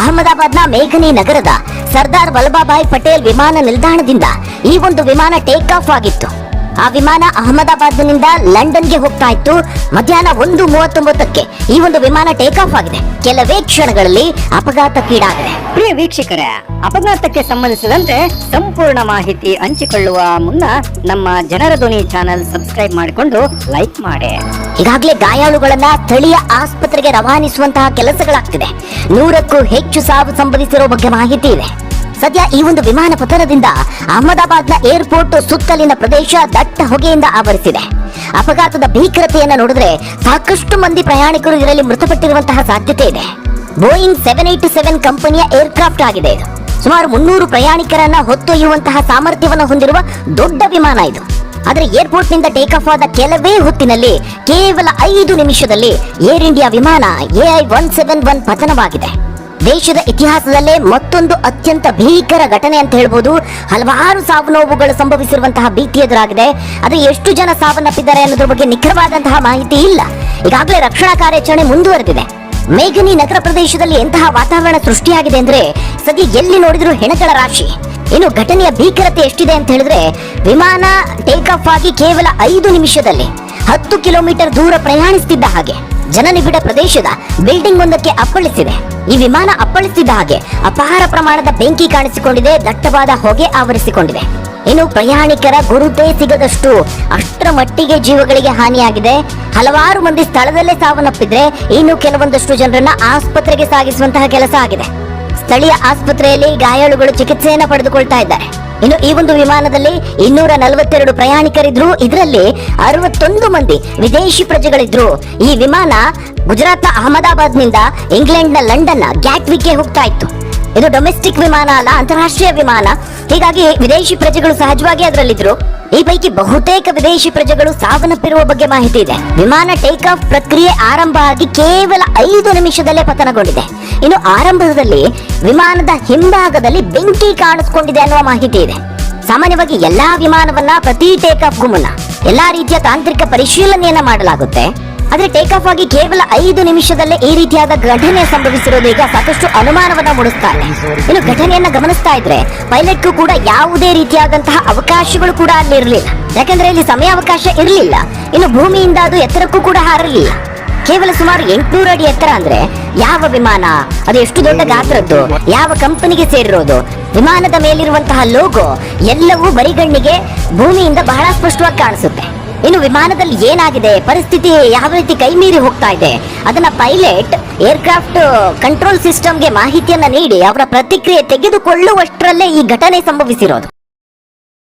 ಅಹಮದಾಬಾದ್ನ ಮೇಘನಿ ನಗರದ ಸರ್ದಾರ್ ವಲ್ಲಭಾಭಾಯ್ ಪಟೇಲ್ ವಿಮಾನ ನಿಲ್ದಾಣದಿಂದ ಈ ಒಂದು ವಿಮಾನ ಟೇಕ್ ಆಫ್ ಆಗಿತ್ತು. ಆ ವಿಮಾನ ಅಹಮದಾಬಾದ್ನಿಂದ ಲಂಡನ್ಗೆ ಹೋಗ್ತಾ ಇತ್ತು. ಮಧ್ಯಾಹ್ನ ಒಂದು ಮೂವತ್ತೊಂಬತ್ತಕ್ಕೆ ಈ ಒಂದು ವಿಮಾನ ಟೇಕ್ ಆಫ್ ಆಗಿದೆ. ಕೆಲವೇ ಕ್ಷಣಗಳಲ್ಲಿ ಅಪಘಾತಕ್ಕೀಡಾಗಿದೆ ಪ್ರಿಯ ವೀಕ್ಷಕರೇ ಅಪಘಾತಕ್ಕೆ ಸಂಬಂಧಿಸಿದಂತೆ ಸಂಪೂರ್ಣ ಮಾಹಿತಿ ಹಂಚಿಕೊಳ್ಳುವ ಮುನ್ನ ನಮ್ಮ ಜನರ ಧ್ವನಿ ಚಾನೆಲ್ ಸಬ್ಸ್ಕ್ರೈಬ್ ಮಾಡಿಕೊಂಡು ಲೈಕ್ ಮಾಡಿ. ಈಗಾಗಲೇ ಗಾಯಾಳುಗಳನ್ನ ಸ್ಥಳೀಯ ಆಸ್ಪತ್ರೆಗೆ ರವಾನಿಸುವಂತಹ ಕೆಲಸಗಳಾಗ್ತಿದೆ. ನೂರಕ್ಕೂ ಹೆಚ್ಚು ಸಾವು ಸಂಭವಿಸಿರೋ ಬಗ್ಗೆ ಮಾಹಿತಿ ಇದೆ. ಸದ್ಯ ಈ ಒಂದು ವಿಮಾನ ಪತನದಿಂದ ಅಹಮದಾಬಾದ್ನ ಏರ್ಪೋರ್ಟ್ ಸುತ್ತಲಿನ ಪ್ರದೇಶ ದಟ್ಟ ಹೊಗೆಯಿಂದ ಆವರಿಸಿದೆ. ಅಪಘಾತದ ಭೀಕರತೆಯನ್ನು ನೋಡಿದ್ರೆ ಸಾಕಷ್ಟು ಮಂದಿ ಪ್ರಯಾಣಿಕರು ಇದರಲ್ಲಿ ಮೃತಪಟ್ಟಿರುವಂತಹ ಸಾಧ್ಯತೆ ಇದೆ. ಬೋಯಿಂಗ್ ಸೆವೆನ್ ಏಟ್ ಸೆವೆನ್ ಕಂಪನಿಯ ಏರ್ಕ್ರಾಫ್ಟ್ ಆಗಿದೆ ಇದು. ಸುಮಾರು ಮುನ್ನೂರು ಪ್ರಯಾಣಿಕರನ್ನ ಹೊತ್ತೊಯ್ಯುವಂತಹ ಸಾಮರ್ಥ್ಯವನ್ನು ಹೊಂದಿರುವ ದೊಡ್ಡ ವಿಮಾನ ಇದು. ಆದರೆ ಏರ್ಪೋರ್ಟ್ನಿಂದ ಟೇಕ್ ಆಫ್ ಆದ ಕೆಲವೇ ಹೊತ್ತಿನಲ್ಲಿ ಕೇವಲ ಐದು ನಿಮಿಷದಲ್ಲಿ ಏರ್ ಇಂಡಿಯಾ ವಿಮಾನ ಎಐ ಒನ್ ಸೆವೆನ್ ಒನ್ ಪತನವಾಗಿದೆ. ದೇಶದ ಇತಿಹಾಸದಲ್ಲೇ ಮತ್ತೊಂದು ಅತ್ಯಂತ ಭೀಕರ ಘಟನೆ ಅಂತ ಹೇಳ್ಬೋದು. ಹಲವಾರು ಸಾವು ನೋವುಗಳು ಸಂಭವಿಸಿರುವಂತಹ ಭೀತಿ ಎದುರಾಗಿದೆ. ಅದು ಎಷ್ಟು ಜನ ಸಾವನ್ನಪ್ಪಿದ್ದಾರೆ ಅನ್ನೋದ್ರ ಬಗ್ಗೆ ನಿಖರವಾದಂತಹ ಮಾಹಿತಿ ಇಲ್ಲ. ಈಗಾಗಲೇ ರಕ್ಷಣಾ ಕಾರ್ಯಾಚರಣೆ ಮುಂದುವರೆದಿದೆ. ಮೇಘನಿ ನಗರ ಪ್ರದೇಶದಲ್ಲಿ ಎಂತಹ ವಾತಾವರಣ ಸೃಷ್ಟಿಯಾಗಿದೆ ಅಂದ್ರೆ ಸದ್ಯ ಎಲ್ಲಿ ನೋಡಿದ್ರು ಹೆಣಗಳ ರಾಶಿ. ಇನ್ನು ಘಟನೆಯ ಭೀಕರತೆ ಎಷ್ಟಿದೆ ಅಂತ ಹೇಳಿದ್ರೆ ವಿಮಾನ ಟೇಕ್ ಆಫ್ ಆಗಿ ಕೇವಲ ಐದು ನಿಮಿಷದಲ್ಲಿ. ಹತ್ತು ಕಿಲೋಮೀಟರ್ ದೂರ ಪ್ರಯಾಣಿಸುತ್ತಿದ್ದ ಹಾಗೆ ಜನನಿಬಿಡ ಪ್ರದೇಶದ ಬಿಲ್ಡಿಂಗ್ ಒಂದಕ್ಕೆ ಅಪ್ಪಳಿಸಿದೆ ಈ ವಿಮಾನ ಅಪ್ಪಳಿಸಿದ್ದ ಹಾಗೆ ಅಪಾರ ಪ್ರಮಾಣದ ಬೆಂಕಿ ಕಾಣಿಸಿಕೊಂಡಿದೆ, ದಟ್ಟವಾದ ಹೊಗೆ ಆವರಿಸಿಕೊಂಡಿದೆ. ಇನ್ನು ಪ್ರಯಾಣಿಕರ ಗುರುತೇ ಸಿಗದಷ್ಟು ಅಷ್ಟರ ಮಟ್ಟಿಗೆ ಜೀವಗಳಿಗೆ ಹಾನಿಯಾಗಿದೆ. ಹಲವಾರು ಮಂದಿ ಸ್ಥಳದಲ್ಲೇ ಸಾವನ್ನಪ್ಪಿದ್ರೆ ಇನ್ನು ಕೆಲವೊಂದಷ್ಟು ಜನರನ್ನ ಆಸ್ಪತ್ರೆಗೆ ಸಾಗಿಸುವಂತಹ ಕೆಲಸ ಆಗಿದೆ. ಸ್ಥಳೀಯ ಆಸ್ಪತ್ರೆಯಲ್ಲಿ ಗಾಯಾಳುಗಳು ಚಿಕಿತ್ಸೆಯನ್ನು ಪಡೆದುಕೊಳ್ತಾ ಇದ್ದಾರೆ. ಇನ್ನು ಈ ಒಂದು ವಿಮಾನದಲ್ಲಿ ಇನ್ನೂರ ನಲವತ್ತೆರಡು ಪ್ರಯಾಣಿಕರಿದ್ರು, ಇದರಲ್ಲಿ ಅರವತ್ತೊಂದು ಮಂದಿ ವಿದೇಶಿ ಪ್ರಜೆಗಳಿದ್ರು. ಈ ವಿಮಾನ ಗುಜರಾತ್ನ ಅಹಮದಾಬಾದ್ನಿಂದ ಇಂಗ್ಲೆಂಡ್ನ ಲಂಡನ್ನ ಗ್ಯಾಟ್ವಿಕ್ಗೆ ಹೋಗ್ತಾ ಇತ್ತು. ಇದು ಡೊಮೆಸ್ಟಿಕ್ ವಿಮಾನ ಅಲ್ಲ, ಅಂತಾರಾಷ್ಟ್ರೀಯ ವಿಮಾನ. ಹೀಗಾಗಿ ವಿದೇಶಿ ಪ್ರಜೆಗಳು ಸಹಜವಾಗಿ ಅದರಲ್ಲಿದ್ರು. ಈ ಪೈಕಿ ಬಹುತೇಕ ವಿದೇಶಿ ಪ್ರಜೆಗಳು ಸಾವನ್ನಪ್ಪಿರುವ ಬಗ್ಗೆ ಮಾಹಿತಿ ಇದೆ. ವಿಮಾನ ಟೇಕ್ ಆಫ್ ಪ್ರಕ್ರಿಯೆ ಆರಂಭ ಆಗಿ ಕೇವಲ ಐದು ನಿಮಿಷದಲ್ಲೇ ಪತನಗೊಂಡಿದೆ. ಇನ್ನು ಆರಂಭದಲ್ಲಿ ವಿಮಾನದ ಹಿಂಭಾಗದಲ್ಲಿ ಬೆಂಕಿ ಕಾಣಿಸ್ಕೊಂಡಿದೆ ಅನ್ನುವ ಮಾಹಿತಿ ಇದೆ. ಸಾಮಾನ್ಯವಾಗಿ ಎಲ್ಲಾ ವಿಮಾನವನ್ನ ಪ್ರತಿ ಟೇಕ್ ಆಫ್ ಮುನ್ನ ಎಲ್ಲಾ ರೀತಿಯ ತಾಂತ್ರಿಕ ಪರಿಶೀಲನೆಯನ್ನ ಮಾಡಲಾಗುತ್ತೆ. ಆದ್ರೆ ಟೇಕ್ ಆಫ್ ಆಗಿ ಕೇವಲ ಐದು ನಿಮಿಷದಲ್ಲೇ ಈ ರೀತಿಯಾದ ಘಟನೆ ಸಂಭವಿಸಿರೋದು ಈಗ ಸಾಕಷ್ಟು ಅನುಮಾನವನ್ನ ಮೂಡಿಸ್ತಾ ಇದೆ. ಇನ್ನು ಘಟನೆಯನ್ನ ಗಮನಿಸ್ತಾ ಇದ್ರೆ ಪೈಲಟ್ಗೂ ಕೂಡ ಯಾವುದೇ ರೀತಿಯಾದಂತಹ ಅವಕಾಶಗಳು ಕೂಡ ಅಲ್ಲಿ ಇರಲಿಲ್ಲ. ಯಾಕಂದ್ರೆ ಇಲ್ಲಿ ಸಮಯಾವಕಾಶ ಇರಲಿಲ್ಲ. ಇನ್ನು ಭೂಮಿಯಿಂದ ಅದು ಎತ್ತರಕ್ಕೂ ಕೂಡ ಹಾರಲಿಲ್ಲ. ಕೇವಲ ಸುಮಾರು ಎಂಟುನೂರು ಅಡಿ ಎತ್ತರ ಅಂದ್ರೆ ಯಾವ ವಿಮಾನ? ಅದು ಎಷ್ಟು ದೊಡ್ಡ ಗಾತ್ರದ್ದು? ಯಾವ ಕಂಪನಿಗೆ ಸೇರಿರೋದು? ವಿಮಾನದ ಮೇಲಿರುವಂತಹ ಲೋಗೋ ಎಲ್ಲವೂ ಬರಿಗಣ್ಣಿಗೆ ಭೂಮಿಯಿಂದ ಬಹಳ ಸ್ಪಷ್ಟವಾಗಿ ಕಾಣಿಸುತ್ತೆ. ಇನ್ನು ವಿಮಾನದಲ್ಲಿ ಏನಾಗಿದೆ? ಪರಿಸ್ಥಿತಿ ಯಾವ ರೀತಿ ಕೈ ಮೀರಿ ಹೋಗ್ತಾ ಇದೆ? ಅದನ್ನ ಪೈಲಟ್, ಏರ್ಕ್ರಾಫ್ಟ್, ಕಂಟ್ರೋಲ್ ಸಿಸ್ಟಮ್ಗೆ ಮಾಹಿತಿಯನ್ನ ನೀಡಿ ಅವರ ಪ್ರತಿಕ್ರಿಯೆ ತೆಗೆದುಕೊಳ್ಳುವಷ್ಟರಲ್ಲೇ ಈ ಘಟನೆ ಸಂಭವಿಸಿರೋದು.